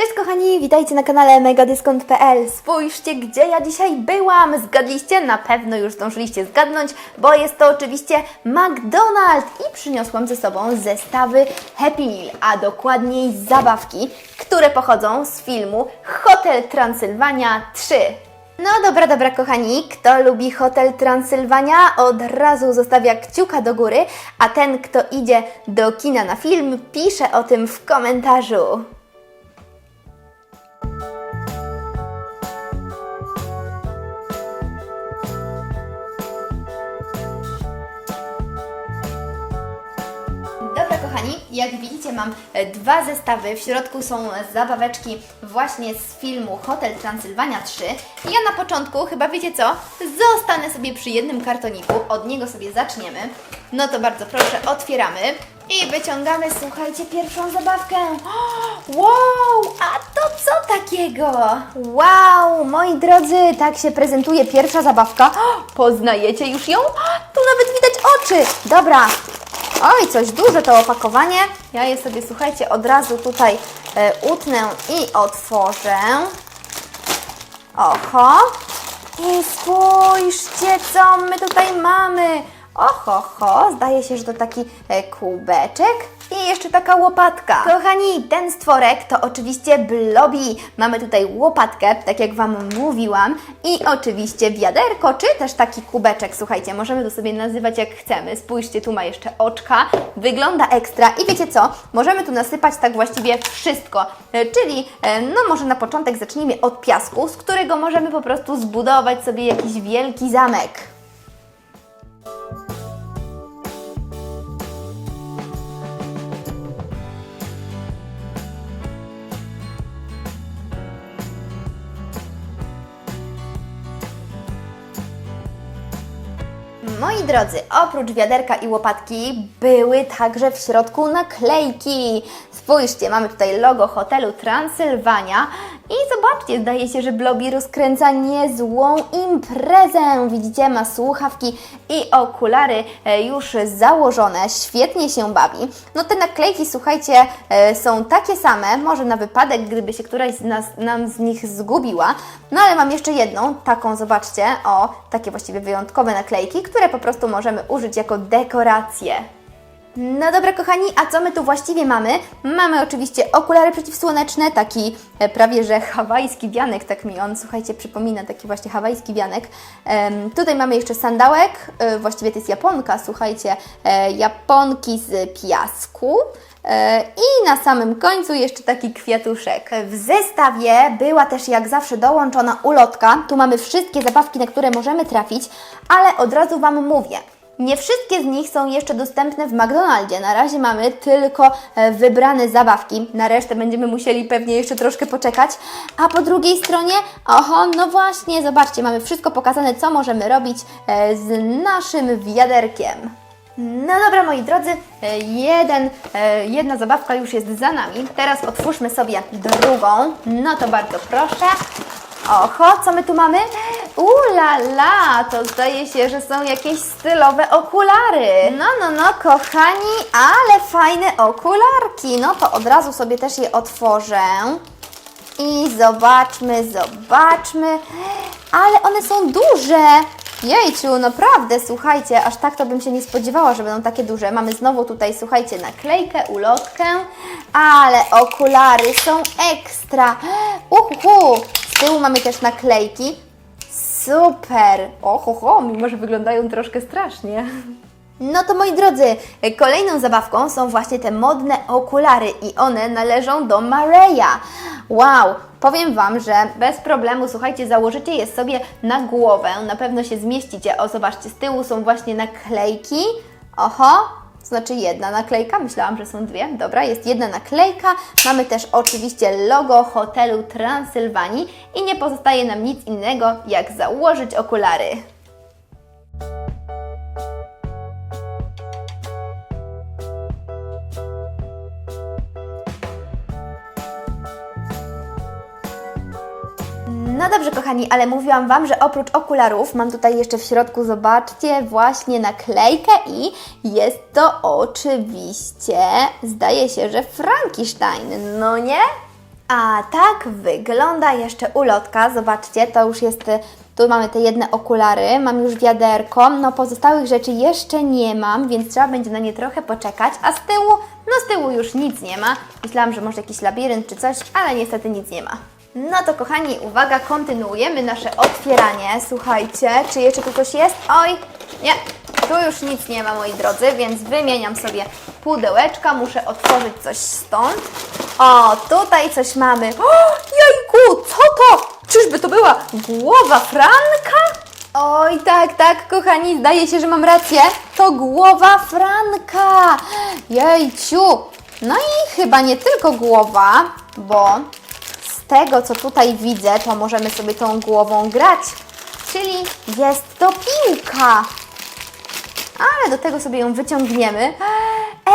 Cześć kochani, witajcie na kanale megadyskont.pl Spójrzcie, gdzie ja dzisiaj byłam! Zgadliście? Na pewno już zdążyliście zgadnąć, bo jest to oczywiście McDonald's i przyniosłam ze sobą zestawy Happy Meal, a dokładniej zabawki, które pochodzą z filmu Hotel Transylwania 3. No dobra, dobra kochani, kto lubi Hotel Transylwania od razu zostawia kciuka do góry, a ten kto idzie do kina na film pisze o tym w komentarzu. Kochani, jak widzicie mam e, dwa zestawy, w środku są zabaweczki właśnie z filmu Hotel Transylwania 3 ja na początku, chyba wiecie co, zostanę sobie przy jednym kartoniku, od niego sobie zaczniemy. No to bardzo proszę, otwieramy i wyciągamy, słuchajcie, pierwszą zabawkę. Wow, a to co takiego? Wow, moi drodzy, tak się prezentuje pierwsza zabawka. Poznajecie już ją? Tu nawet widać oczy. Dobra, Oj, coś duże to opakowanie. Ja je sobie, słuchajcie, od razu tutaj e, utnę i otworzę. Oho. I spójrzcie, co my tutaj mamy. Oho, ho, zdaje się, że to taki e, kubeczek i jeszcze taka łopatka. Kochani, ten stworek to oczywiście Blobi. Mamy tutaj łopatkę, tak jak Wam mówiłam, i oczywiście wiaderko, czy też taki kubeczek. Słuchajcie, możemy to sobie nazywać jak chcemy. Spójrzcie, tu ma jeszcze oczka, wygląda ekstra i wiecie co? Możemy tu nasypać tak właściwie wszystko, E, czyli e, no może na początek zacznijmy od piasku, z którego możemy po prostu zbudować sobie jakiś wielki zamek. Drodzy, oprócz wiaderka i łopatki były także w środku naklejki. Spójrzcie, mamy tutaj logo hotelu Transylwania i zobaczcie, zdaje się, że Blobi rozkręca niezłą imprezę. Widzicie, ma słuchawki i okulary e, już założone, świetnie się bawi. No te naklejki, słuchajcie, e, są takie same, może na wypadek, gdyby się któraś z nas, nam z nich zgubiła. No ale mam jeszcze jedną, taką, zobaczcie, o, takie właściwie wyjątkowe naklejki, które po prostu możemy użyć jako dekoracje. No dobra, kochani, a co my tu właściwie mamy? Mamy oczywiście okulary przeciwsłoneczne, taki e, prawie że hawajski wianek, tak mi on, słuchajcie, przypomina taki właśnie hawajski wianek. Em, tutaj mamy jeszcze sandałek, e, właściwie to jest japonka, słuchajcie, e, japonki z piasku. I na samym końcu jeszcze taki kwiatuszek. W zestawie była też jak zawsze dołączona ulotka. Tu mamy wszystkie zabawki, na które możemy trafić, ale od razu Wam mówię. Nie wszystkie z nich są jeszcze dostępne w McDonaldzie. Na razie mamy tylko e, wybrane zabawki. Na resztę będziemy musieli pewnie jeszcze troszkę poczekać. A po drugiej stronie, oho, no właśnie, zobaczcie, mamy wszystko pokazane, co możemy robić e, z naszym wiaderkiem. No dobra, moi drodzy, e, jeden, jedna zabawka już jest za nami. Teraz otwórzmy sobie drugą. No to bardzo proszę. Oho, co my tu mamy? Ula la, to zdaje się, że są jakieś stylowe okulary. No, no, no, kochani, ale fajne okularki. No to od razu sobie też je otworzę. I zobaczmy, zobaczmy. Ale one są duże. Jejciu, naprawdę, słuchajcie, aż tak to bym się nie spodziewała, że będą takie duże. Mamy znowu tutaj, słuchajcie, naklejkę, ulotkę, ale okulary są ekstra. Uhuhu, tyłu mamy też naklejki. Super! Oho, mimo że wyglądają troszkę strasznie. No to moi drodzy, kolejną zabawką są właśnie te modne okulary i one należą do Mareya. Wow, powiem Wam, że bez problemu, słuchajcie, założycie je sobie na głowę, na pewno się zmieścicie. O, zobaczcie, z tyłu są właśnie naklejki. Oho, znaczy jedna naklejka, myślałam, że są dwie. Dobra, jest jedna naklejka. Mamy też oczywiście logo hotelu Transylwanii i nie pozostaje nam nic innego, jak założyć okulary. No dobrze, kochani, ale mówiłam Wam, że oprócz okularów mam tutaj jeszcze w środku, zobaczcie, właśnie naklejkę i jest to oczywiście, zdaje się, że Frankenstein, no nie? A tak wygląda jeszcze ulotka. Zobaczcie, to już jest. Tu mamy te jedne okulary, mam już wiaderko. No pozostałych rzeczy jeszcze nie mam, więc trzeba będzie na nie trochę poczekać. A z tyłu, no z tyłu już nic nie ma. Myślałam, że może jakiś labirynt czy coś, ale niestety nic nie ma. No to kochani, uwaga, kontynuujemy nasze otwieranie. Słuchajcie, czy jeszcze tu coś jest? Oj, nie, tu już nic nie ma, moi drodzy, więc wymieniam sobie pudełeczka. Muszę otworzyć coś stąd. O, tutaj coś mamy. O, jajku, co to? Czyżby to była głowa Franka? Oj, tak, tak, kochani, zdaje się, że mam rację. To głowa Franka. Jejciu. No i chyba nie tylko głowa, bo tego, co tutaj widzę, to możemy sobie tą głową grać. Czyli jest to piłka. Ale do tego sobie ją wyciągniemy.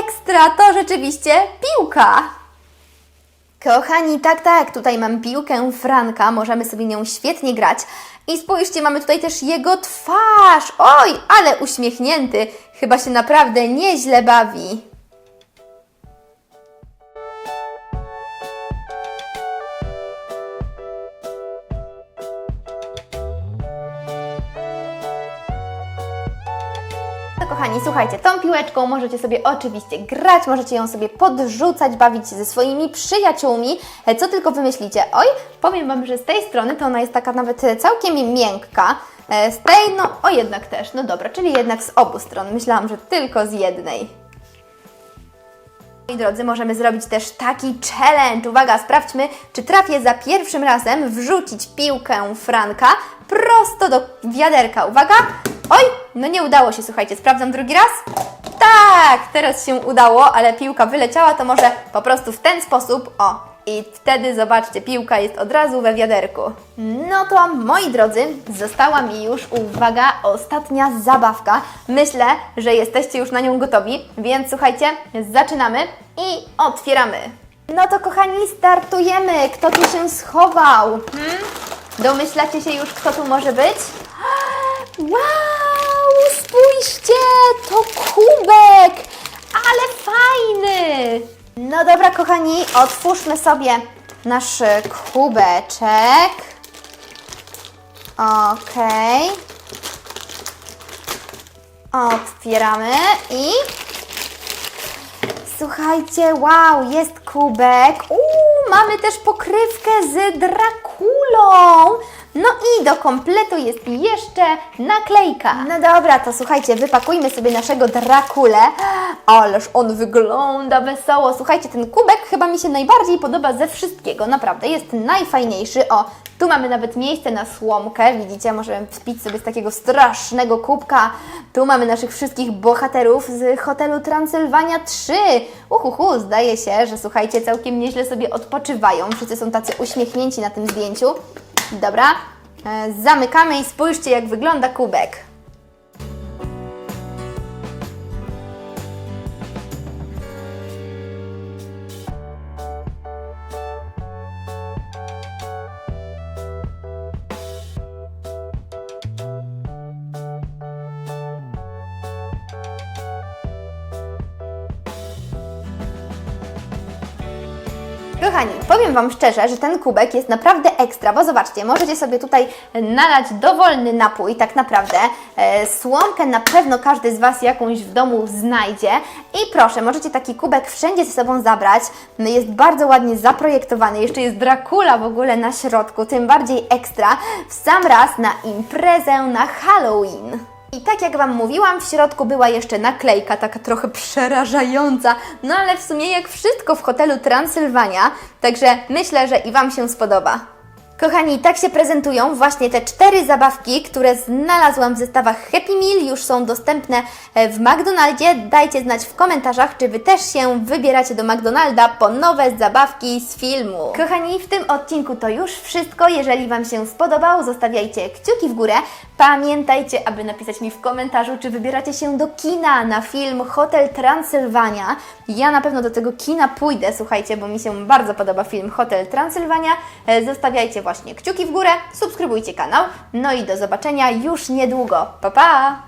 Ekstra, to rzeczywiście piłka. Kochani, tak, tak, tutaj mam piłkę Franka, możemy sobie nią świetnie grać. I spójrzcie, mamy tutaj też jego twarz. Oj, ale uśmiechnięty. Chyba się naprawdę nieźle bawi. To kochani, słuchajcie, tą piłeczką możecie sobie oczywiście grać, możecie ją sobie podrzucać, bawić się ze swoimi przyjaciółmi, e, co tylko wymyślicie. Oj, powiem Wam, że z tej strony to ona jest taka nawet e, całkiem miękka, e, z tej, no, o jednak też, no dobra, czyli jednak z obu stron, myślałam, że tylko z jednej. Moi drodzy, możemy zrobić też taki challenge. Uwaga, sprawdźmy, czy trafię za pierwszym razem wrzucić piłkę Franka prosto do wiaderka. Uwaga! Oj, no nie udało się, słuchajcie, sprawdzam drugi raz. Tak, teraz się udało, ale piłka wyleciała, to może po prostu w ten sposób, o, i wtedy zobaczcie, piłka jest od razu we wiaderku. No to moi drodzy, została mi już, uwaga, ostatnia zabawka. Myślę, że jesteście już na nią gotowi, więc słuchajcie, zaczynamy i otwieramy. No to kochani, startujemy. Kto tu się schował? Hmm? Domyślacie się już, kto tu może być? Wow, spójrzcie, to kubek, ale fajny. No dobra, kochani, otwórzmy sobie nasz kubeczek. Okej. Otwieramy i słuchajcie, wow, jest kubek. Uuu, mamy też pokrywkę z Drakulą. No i do kompletu jest jeszcze naklejka. No dobra, to słuchajcie, wypakujmy sobie naszego Drakulę. Ależ on wygląda wesoło. Słuchajcie, ten kubek chyba mi się najbardziej podoba ze wszystkiego. Naprawdę, jest najfajniejszy. O, tu mamy nawet miejsce na słomkę. Widzicie, możemy wpić sobie z takiego strasznego kubka. Tu mamy naszych wszystkich bohaterów z hotelu Transylwania 3. Uhuhu, zdaje się, że słuchajcie, całkiem nieźle sobie odpoczywają. Wszyscy są tacy uśmiechnięci na tym zdjęciu. Dobra, e, zamykamy i spójrzcie, jak wygląda kubek. Kochani, powiem Wam szczerze, że ten kubek jest naprawdę ekstra, bo zobaczcie, możecie sobie tutaj nalać dowolny napój, tak naprawdę. E, słomkę na pewno każdy z Was jakąś w domu znajdzie. I proszę, możecie taki kubek wszędzie ze sobą zabrać. No, Jest bardzo ładnie zaprojektowany, jeszcze jest Dracula w ogóle na środku, tym bardziej ekstra. W sam raz na imprezę na Halloween. I tak jak Wam mówiłam, w środku była jeszcze naklejka, taka trochę przerażająca, no ale w sumie jak wszystko w hotelu Transylwania, także myślę, że i Wam się spodoba. Kochani, tak się prezentują właśnie te cztery zabawki, które znalazłam w zestawach Happy Meal, już są dostępne e, w McDonaldzie. Dajcie znać w komentarzach, czy Wy też się wybieracie do McDonalda po nowe zabawki z filmu. Kochani, w tym odcinku to już wszystko. Jeżeli Wam się spodobał, zostawiajcie kciuki w górę. Pamiętajcie, aby napisać mi w komentarzu, czy wybieracie się do kina na film Hotel Transylwania. Ja na pewno do tego kina pójdę, słuchajcie, bo mi się bardzo podoba film Hotel Transylwania. E, Zostawiajcie właśnie kciuki w górę, subskrybujcie kanał. No i do zobaczenia już niedługo. Pa, pa!